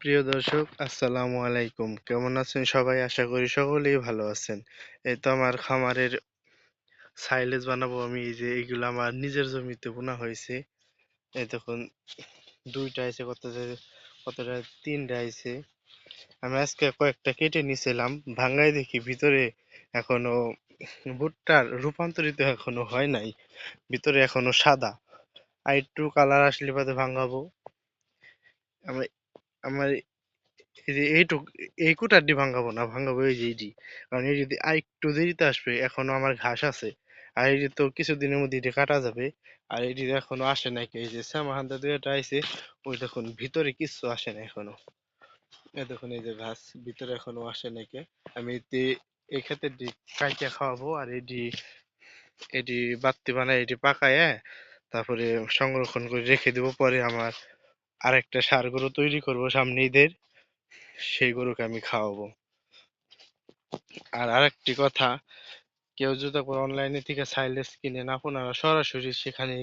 প্রিয় দর্শক, আসসালামু আলাইকুম। কেমন আছেন সবাই? আশা করি সকলেই ভালো আছেন। এই তো আমার খামারের সাইলেজ বানাবো আমি। এই যে এইগুলো আমার নিজের জমিতে বোনা হয়েছে। এই দেখুন, দুইটা আছে কত কতটা, তিনটা আছে আমি আজকে কয়েকটা কেটে নিছিলাম, ভাঙ্গাই দেখি ভিতরে এখনও ভুট্টার রূপান্তরিত এখনও হয় নাই। ভিতরে এখনও সাদা। আর একটু কালার আসলে বাদে ভাঙাবো আমার আমার এইটুক এই ভাঙাবো না, ভাঙাবো এই যে এইটি কারণ এই যদি আর একটু দেরিতে আসবে, এখনও আমার ঘাস আছে। আর এই তো কিছুদিনের মধ্যে এটি কাটা যাবে, আর এটি এখনও আসে নাই এই যে শ্যামাহান্দা দুইটা আইছে, ওই দেখুন ভিতরে কিছু আসে না এখনও। দেখুন এই যে ঘাস, ভিতরে এখনও আসে নাকি আমি এই ক্ষেত্রে কাইটা খাওয়াবো, আর এটি এটি বাত্তি বানায় এটি পাকায় তারপরে সংরক্ষণ করে রেখে দেবো পরে আমার আরেকটা সার গরু তৈরি করব সামনে ঈদের। সেই গরুকে আমি খাওয়াবো। আর আরেকটি কথা, কেউ যদি একবার অনলাইনে থেকে সাইলেজ কিনেন, আপনারা সরাসরি সেখানে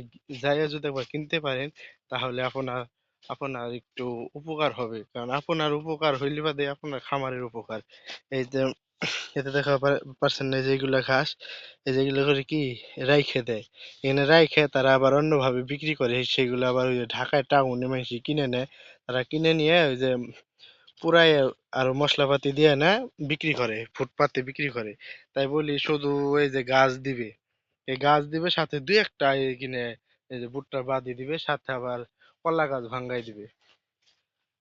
যাইয়া যদি একবার কিনতে পারেন, তাহলে আপনার আপনার একটু উপকার হবে। কারণ আপনার উপকার হইলে বাদে আপনার খামারের উপকার। এই যে এতে দেখা পারছেন না যেগুলা ঘাস, এই যেগুলো করে কি, রাইখে দেয়। এখানে রাইখে তারা আবার অন্যভাবে বিক্রি করে সেগুলো আবার ওই যে ঢাকায় টাউনে মানুষ কিনে নেয়। তারা কিনে নিয়ে ওই যে পুরাই আর মশলাপাতি দিয়ে না বিক্রি করে, ফুটপাতে বিক্রি করে। তাই বলি শুধু এই যে গাছ দিবে। এই গাছ দিবে, সাথে দুই একটা কিনে, এই যে ভুট্টা বাদি দিবে, সাথে আবার কলা গাছ ভাঙ্গাই দিবে।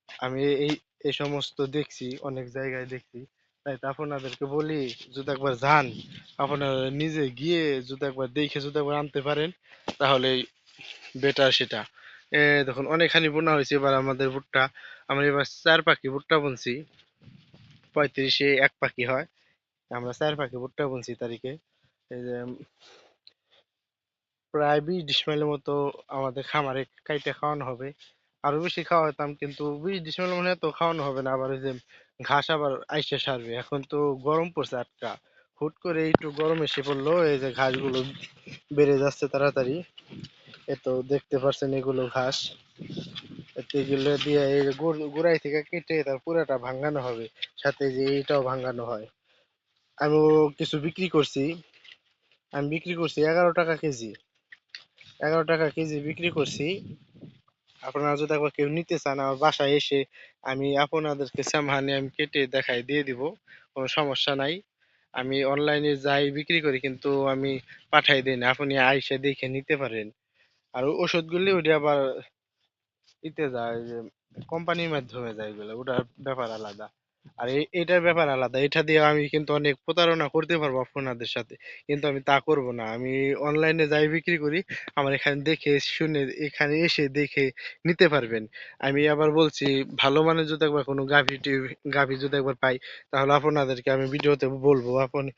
আমি এই এই সমস্ত দেখছি, অনেক জায়গায় দেখছি। তাই তো আপনাদেরকে বলি, যদি একবার যান, আপনারা নিজে গিয়ে যদি একবার দেখে যদি একবার আনতে পারেন, তাহলে বেটার সেটা। দেখুন, অনেকখানি বোনা হয়েছে, এবার আমাদের ভুট্টা, আমরা এবার চার পাখি ভুট্টা বুনছি। পঁয়ত্রিশে এক পাখি হয়, আমরা চার পাখি ভুট্টা বুনছি তারিখে এই যে, প্রায় বিশ ডিসমাইলের মতো আমাদের খামারে কাইটে খাওয়ানো হবে। আরও বেশি খাওয়াতাম, কিন্তু বিশ ডিসমাইল মানে এত খাওয়ানো হবে না, আবার ওই যে ঘাস আবার আইসে সারবে। এখন তো গরম পড়ছে আটকা। হুট করে একটু গরম এসে পড়ল, এই যে ঘাসগুলো বেড়ে যাচ্ছে তাড়াতাড়ি। এতো দেখতে পাচ্ছেন এগুলো ঘাস। এগুলো দিয়ে এই গোড়াই থেকে কেটে তার পুরাটা ভাঙানো হবে, সাথে যে এইটাও ভাঙানো হয়। আমি কিছু বিক্রি করছি। আমি বিক্রি করছি এগারো টাকা কেজি। এগারো টাকা কেজি বিক্রি করছি। আপনারা যদি একবার কেউ নিতে চান, আমার বাসায় এসে আমি আপনাদেরকে সামহানি আমি কেটে দেখাই দিয়ে দিব, কোনো সমস্যা নাই। আমি অনলাইনে যাই বিক্রি করি, কিন্তু আমি পাঠাই দিই না, আপনি আইসে দেখে নিতে পারেন। আর ওষুধগুলি ওটা আবার ইতে যায় যে কোম্পানির মাধ্যমে যায় ওটার ব্যাপার আলাদা। আর এটার ব্যাপার আলাদা। এটা দিয়ে আমি কিন্তু অনেক প্রতারণা করতে পারব আপনাদের সাথে। কিন্তু আমি তা করব না। আমি অনলাইনে যাই বিক্রি করি, আমার এখানে দেখে, শুনে, এখানে এসে দেখে নিতে পারবেন। আমি আবার বলছি, ভালো মানের যদি একবার কোনো গাভি গাভি যদি একবার পাই, তাহলে আপনাদেরকে আমি ভিডিওতে বলব। আপনি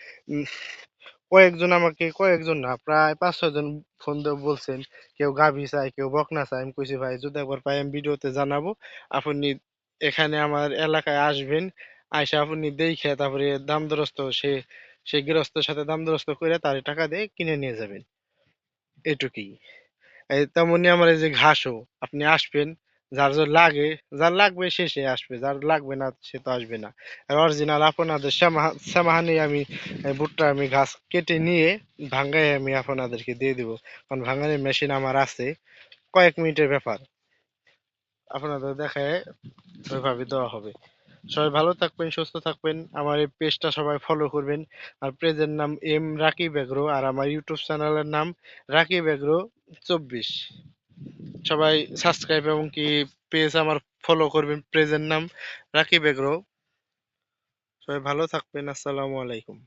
কয়েকজন আমাকে, কয়েকজন না, প্রায় পাঁচ, ছয় জন ফোন দিয়ে বলছেন, কেউ গাভি চায়, কেউ বকনা চায়। আমি কইছি, ভাই যদি একবার পাই, আমি ভিডিওতে জানাব। আপনি এখানে আমার এলাকায় আসবেন, আইসা আপনি দেখে তারপরে দাম দরস্ত সে সে গৃহস্থের সাথে দাম দরস্ত করে তার টাকা দিয়ে কিনে নিয়ে যাবেন। এটুকুই। তেমনি আমার এই যে ঘাসও, আপনি আসবেন, যার যার লাগে, যার লাগবে সে সে আসবে, যার লাগবে না সে তো আসবে না। আর অরিজিনাল আপনাদের শ্যামাহানি আমি ভুট্টা আমি ঘাস কেটে নিয়ে ভাঙ্গাই আমি আপনাদেরকে দিয়ে দিব। কারণ ভাঙ্গানোর মেশিন আমার আছে, কয়েক মিনিটের ব্যাপার। আপনাদের দেখায় ওইভাবে দেওয়া হবে। সবাই ভালো থাকবেন, সুস্থ থাকবেন। আমার এই পেজটা সবাই ফলো করবেন। আর পেজের নাম এম রাকিব এগ্রো আর আমার ইউটিউব চ্যানেলের নাম রাকিব এগ্রো চব্বিশ। সবাই সাবস্ক্রাইব এবং কি পেজ আমার ফলো করবেন, পেজের নাম রাকিব এগ্রো। সবাই ভালো থাকবেন, আসসালামু আলাইকুম।